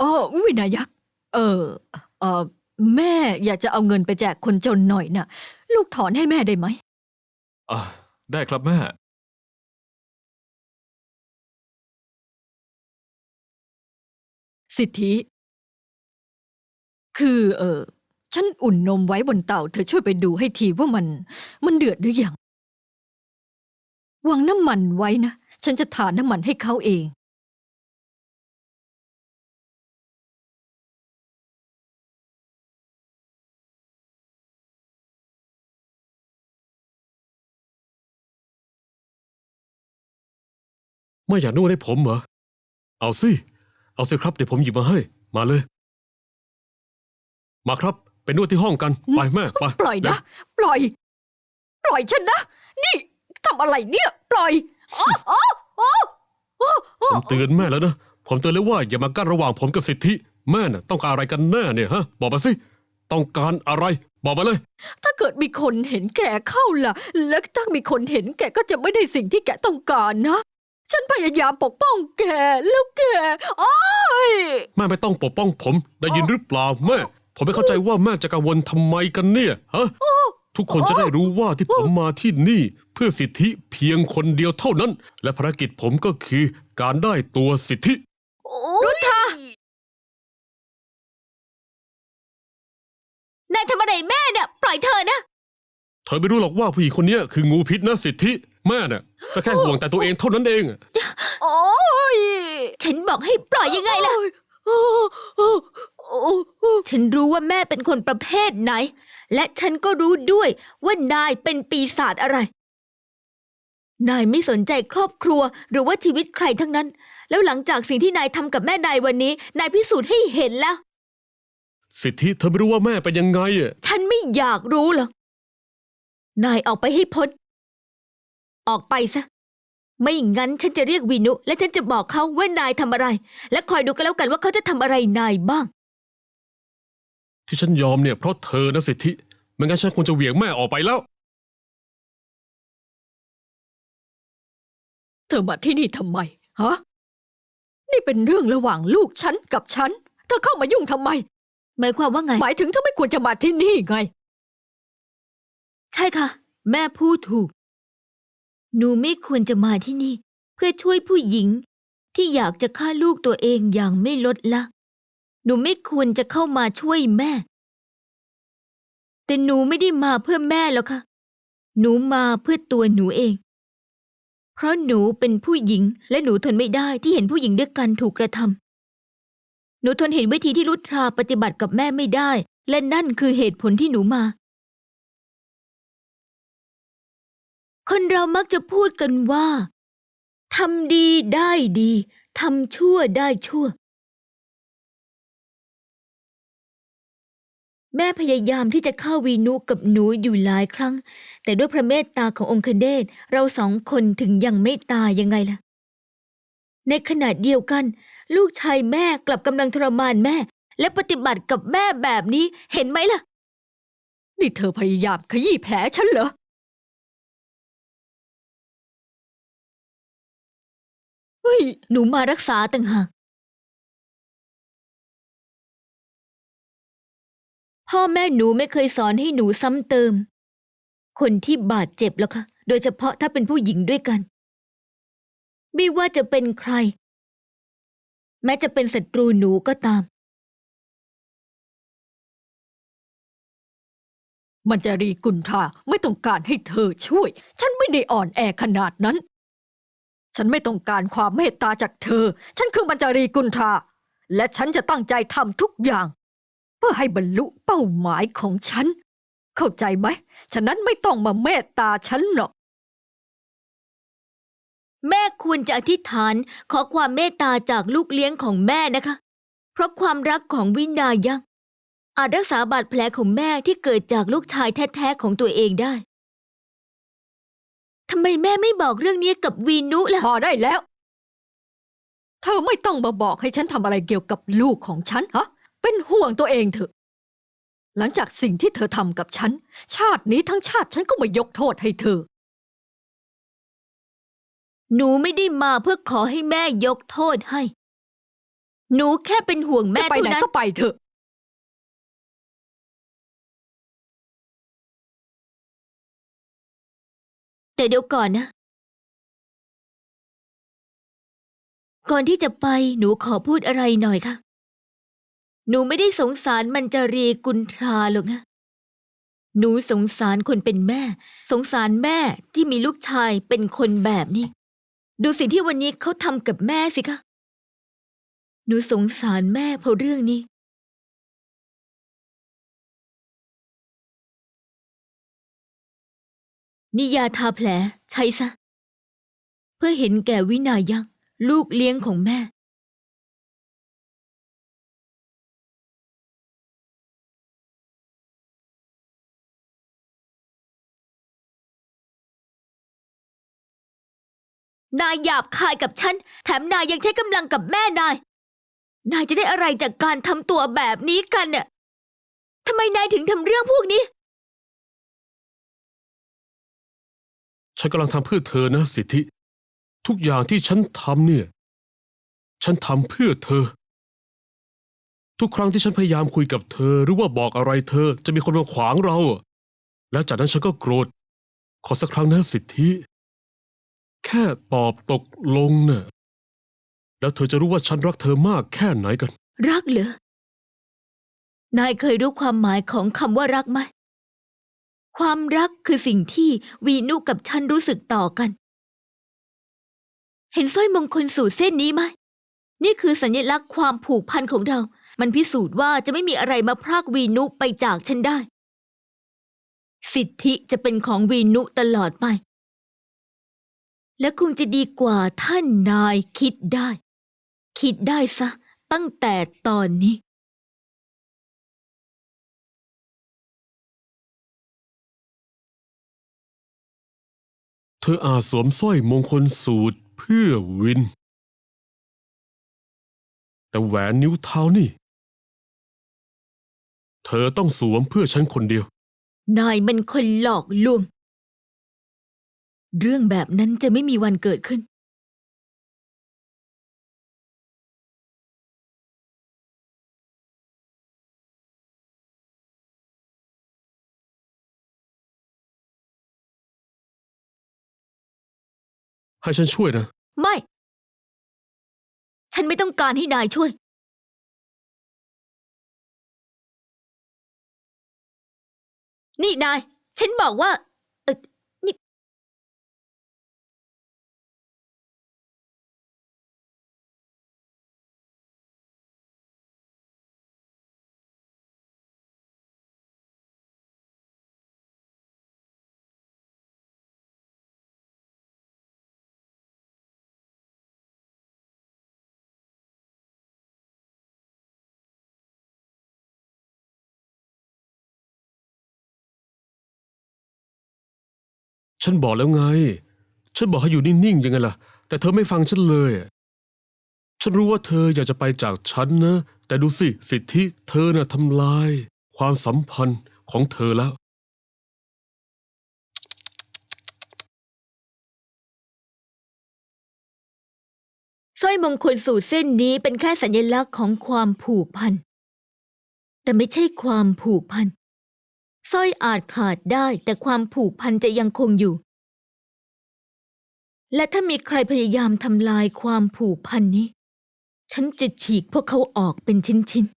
อ๋อวินายักษ์เออเออแม่อยากจะเอาเงินไปแจกคนจนหน่อยน่ะ ลูกถอนให้แม่ได้ไหมอะได้ครับแม่ สิทธิ คือ เออฉันอุ่นนมไว้บนเตาเธอช่วยไปดูให้ทีว่ามัน มันเดือดหรือยังวางน้ำมันไว้นะ ฉันจะทาน้ำมันให้เขาเอง ไม่อยากนวดให้ผมเหรอ เอาสิ เอาสิครับ เดี๋ยวผมหยิบมาให้ มาเลย มาครับ ไปนวดที่ห้องกัน ไปแม่ไปปล่อยนะ ปล่อย ปล่อยฉันนะ นี่ทำอะไรเนี่ย ปล่อยอ๋ออ๋ออ๋ออ๋ออ๋อผมเตือนแม่แล้วนะ ผมเตือนแล้วว่าอย่ามากั้นระหว่างผมกับสิทธิ แม่น่ะต้องการอะไรกันแน่เนี่ยฮะ บอกมาสิ ต้องการอะไร บอกมาเลย ถ้าเกิดมีคนเห็นแกเข้าล่ะ แล้วถ้ามีคนเห็นแกก็จะไม่ได้สิ่งที่แกต้องการนะ ฉันพยายามปกป้องแกแล้วแกอ้ายแม่ไม่ต้องปกป้องผม ได้ยินหรือเปล่าแม่ ผมไม่เข้าใจว่าแม่จะกังวลทำไมกันเนี่ยฮะทุกคนจะได้รู้ว่าที่ผมมาที่นี่ เพื่อสิทธิเพียงคนเดียวเท่านั้น และภารกิจผมก็คือการได้ตัวสิทธิรุทธานายทำอะไรแม่เนี่ย ปล่อยเธอนะ เธอไม่รู้หรอกว่าผู้หญิงคนเนี้ยคืองูพิษนะสิทธิ แม่น่ะก็แค่ห่วงแต่ตัวเองเท่านั้นเอง โอ้ยฉันบอกให้ปล่อยยังไงล่ะ โอ้โอ้โอ้โอ้ฉันรู้ว่าแม่เป็นคนประเภทไหน และฉันก็รู้ด้วยว่านายเป็นปีศาจอะไร นายไม่สนใจครอบครัวหรือว่าชีวิตใครทั้งนั้น แล้วหลังจากสิ่งที่นายทำกับแม่นายวันนี้ นายพิสูจน์ให้เห็นแล้ว สิทธิเธอไม่รู้ว่าแม่เป็นยังไงอะฉันไม่อยากรู้หรอก นายออกไปให้พ้น ออกไปซะ ไม่งั้นฉันจะเรียกวีนุ และฉันจะบอกเขาว่านายทำอะไร และคอยดูกันแล้วกันว่าเขาจะทำอะไรนายบ้าง ที่ฉันยอมเนี่ยเพราะเธอนะสิทธิไม่งั้นฉันควรจะเหวี่ยงแม่ออกไปแล้ว เธอมาที่นี่ทำไมฮะนี่เป็นเรื่องระหว่างลูกฉันกับฉัน เธอเข้ามายุ่งทำไม หมายความว่าไง หมายถึงเธอไม่ควรจะมาที่นี่ไง ใช่ค่ะ แม่พูดถูก หนูไม่ควรจะมาที่นี่ เพื่อช่วยผู้หญิง ที่อยากจะฆ่าลูกตัวเองอย่างไม่ลดละ หนูไม่ควรจะเข้ามาช่วยแม่ แต่หนูไม่ได้มาเพื่อแม่หรอกค่ะ หนูมาเพื่อตัวหนูเอง เพราะหนูเป็นผู้หญิงและหนูทนไม่ได้ที่เห็นผู้หญิงด้วยกันถูกกระทำหนูทนเห็นวิธีที่รุทราปฏิบัติกับแม่ไม่ได้ และนั่นคือเหตุผลที่หนูมา คนเรามักจะพูดกันว่าทำดีได้ดีทำชั่วได้ชั่ว แม่พยายามที่จะเข้าวีนุกับหนูอยู่หลายครั้ง แต่ด้วยพระเมตตาขององค์คเดชเราสองคนถึงยังไม่ตายยังไงล่ะ ในขณะเดียวกัน ลูกชายแม่กลับกำลังทรมานแม่ และปฏิบัติกับแม่แบบนี้เห็นไหมล่ะ นี่เธอพยายามขยี้แผลฉันเหรอ ย หนูมารักษาต่างหาก พ่อแม่หนูไม่เคยสอนให้หนูซ้ำเติม คนที่บาดเจ็บแล้วค่ะ โดยเฉพาะถ้าเป็นผู้หญิงด้วยกัน ไม่ว่าจะเป็นใคร แม้จะเป็นศัตรูหนูก็ตาม มันจะรีกุนทาไม่ต้องการให้เธอช่วย ฉันไม่ได้อ่อนแอขนาดนั้น ฉันไม่ต้องการความเมตตาจากเธอ ฉันคือมันจารีกุนทราและฉันจะตั้งใจทำทุกอย่าง เพื่อให้บรรลุเป้าหมายของฉัน เข้าใจไหม ฉะนั้นไม่ต้องมาเมตตาฉันหรอก แม่ควรจะอธิษฐานขอความเมตตาจากลูกเลี้ยงของแม่นะคะ เพราะความรักของวินายังอาจรักษาบาดแผลของแม่ที่เกิดจากลูกชายแท้ๆของตัวเองได้ ทำไมแม่ไม่บอกเรื่องนี้กับวีนุล่ะ พอได้แล้ว เธอไม่ต้องมาบอกให้ฉันทำอะไรเกี่ยวกับลูกของฉันฮะ เป็นห่วงตัวเองเถอะ หลังจากสิ่งที่เธอทำกับฉัน ชาตินี้ทั้งชาติฉันก็ไม่ยกโทษให้เธอ หนูไม่ได้มาเพื่อขอให้แม่ยกโทษให้ หนูแค่เป็นห่วงแม่จะไปเท่าไหนนั้น ก็ไปเถอะ แต่เดี๋ยวก่อนนะ ก่อนที่จะไปหนูขอพูดอะไรหน่อยค่ะ หนูไม่ได้สงสารมันจรีกุลทราหรอกนะ หนูสงสารคนเป็นแม่ สงสารแม่ที่มีลูกชายเป็นคนแบบนี้ ดูสิ่งที่วันนี้เขาทำกับแม่สิคะ หนูสงสารแม่เพราะเรื่องนี้ นี่ยาทาแผลใช้ซะ เพื่อเห็นแก่วินายักษ์ลูกเลี้ยงของแม่ นายหยาบคายกับฉัน แถมนายยังใช้กำลังกับแม่นาย นายจะได้อะไรจากการทำตัวแบบนี้กันเนี่ยทำไมนายถึงทำเรื่องพวกนี้ ฉันกำลังทำเพื่อเธอนะ สิทธิ ทุกอย่างที่ฉันทำเนี่ย ฉันทำเพื่อเธอ ทุกครั้งที่ฉันพยายามคุยกับเธอ หรือว่าบอกอะไรเธอ จะมีคนมาขวางเรา แล้วจากนั้นฉันก็โกรธ ขอสักครั้งนะสิทธิ แค่ตอบตกลงเน่ะแล้วเธอจะรู้ว่าฉันรักเธอมากแค่ไหนกัน รักเหรอนายเคยรู้ความหมายของคำว่ารักไหม ความรักคือสิ่งที่วีนุกับฉันรู้สึกต่อกัน เห็นสร้อยมงคลสูตรเส้นนี้ไหม นี่คือสัญลักษณ์ความผูกพันของเรา มันพิสูจน์ว่าจะไม่มีอะไรมาพรากวีนุไปจากฉันได้ สิทธิจะเป็นของวีนุตลอดไป และคงจะดีกว่าท่านนายคิดได้ คิดได้ซะตั้งแต่ตอนนี้ ธออาจสวมสร้อยมงคลสูตรเพื่อวิน แต่แหวนนิ้วเท้านี่ เธอต้องสวมเพื่อฉันคนเดียว นายมันคนหลอกลวง เรื่องแบบนั้นจะไม่มีวันเกิดขึ้น ให้ฉันช่วยนะ ไม่ ฉันไม่ต้องการให้นายช่วย นี่นาย ฉันบอกว่า ฉันบอกแล้วไง ฉันบอกให้อยู่นิ่งๆยังไงล่ะ แต่เธอไม่ฟังฉันเลย ฉันรู้ว่าเธออยากจะไปจากฉันนะ แต่ดูสิสิทธิเธอน่ะทำลาย ความสัมพันธ์ของเธอแล้ว สร้อยมงคลสูตรเส้นนี้เป็นแค่สัญลักษณ์ของความผูกพัน แต่ไม่ใช่ความผูกพัน สร้อยอาจขาดได้แต่ความผูกพันจะยังคงอยู่ และถ้ามีใครพยายามทำลายความผูกพันนี้ ฉันจะฉีกพวกเขาออกเป็นชิ้นๆ